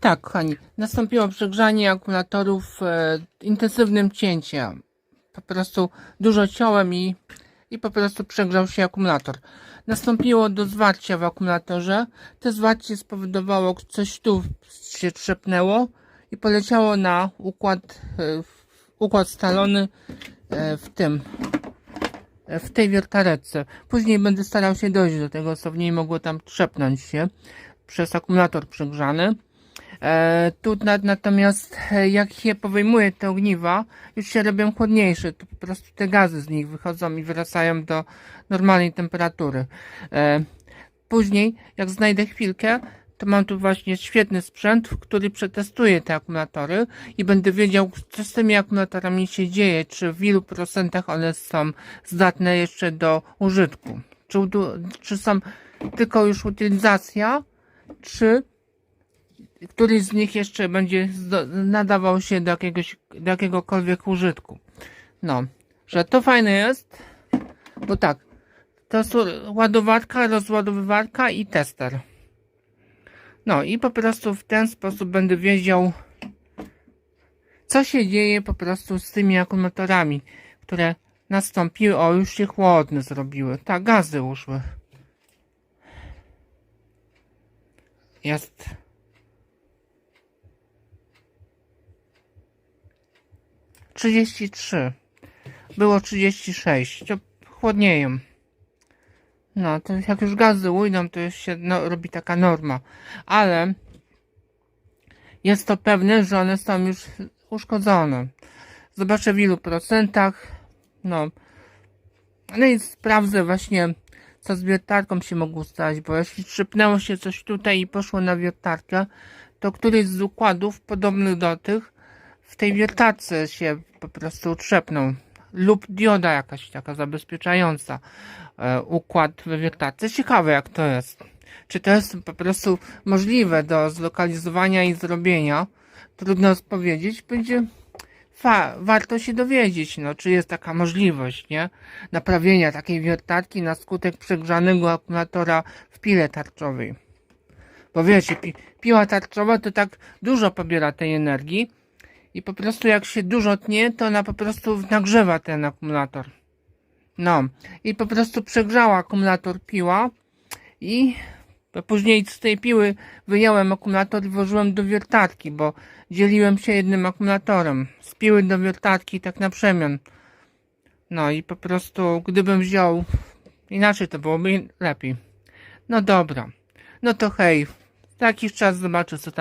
Tak, kochani, nastąpiło przegrzanie akumulatorów e, intensywnym cięciem. Po prostu dużo ciąłem i, i po prostu przegrzał się akumulator. Nastąpiło do zwarcia w akumulatorze. To zwarcie spowodowało, coś tu się trzepnęło i poleciało na układ, e, układ scalony e, w tym, e, w tej wiertarece. Później będę starał się dojść do tego, co w niej mogło tam trzepnąć się przez akumulator przegrzany. E, tu na, natomiast e, jak je powejmuję te ogniwa, już się robią chłodniejsze, to po prostu te gazy z nich wychodzą i wracają do normalnej temperatury. E, później, jak znajdę chwilkę, to mam tu właśnie świetny sprzęt, który przetestuje te akumulatory i będę wiedział, co z tymi akumulatorami się dzieje, czy w ilu procentach one są zdatne jeszcze do użytku. Czy, czy są tylko już utylizacja, czy któryś z nich jeszcze będzie nadawał się do, jakiegoś, do jakiegokolwiek użytku. No, że to fajne jest, bo tak, to są ładowarka, rozładowywarka i tester. No i po prostu w ten sposób będę wiedział, co się dzieje po prostu z tymi akumulatorami, które nastąpiły, o już się chłodne zrobiły, tak, gazy uszły. Jest trzydzieści trzy. Było trzydzieści sześć. To chłodnieją. No, to jak już gazy ujdą, to już się no, robi taka norma. Ale jest to pewne, że one są już uszkodzone. Zobaczę w ilu procentach. No. No i sprawdzę właśnie, co z wiertarką się mogło stać, bo jeśli szczypnęło się coś tutaj i poszło na wiertarkę, to któryś z układów podobnych do tych w tej wiertarce się po prostu trzepnął. Lub dioda jakaś taka zabezpieczająca e, układ we wiertarce. Ciekawe jak to jest. Czy to jest po prostu możliwe do zlokalizowania i zrobienia? Trudno powiedzieć. Będzie warto się dowiedzieć, no, czy jest taka możliwość, nie? Naprawienia takiej wiertarki na skutek przegrzanego akumulatora w pile tarczowej. Bo wiecie, pi- piła tarczowa to tak dużo pobiera tej energii i po prostu jak się dużo tnie, to ona po prostu nagrzewa ten akumulator. No, i po prostu przegrzała akumulator piła i później z tej piły wyjąłem akumulator i włożyłem do wiertarki, bo dzieliłem się jednym akumulatorem. Z piły do wiertarki tak na przemian. No i po prostu gdybym wziął inaczej to byłoby lepiej. No dobra. No to hej. Jakiś czas zobaczę co tam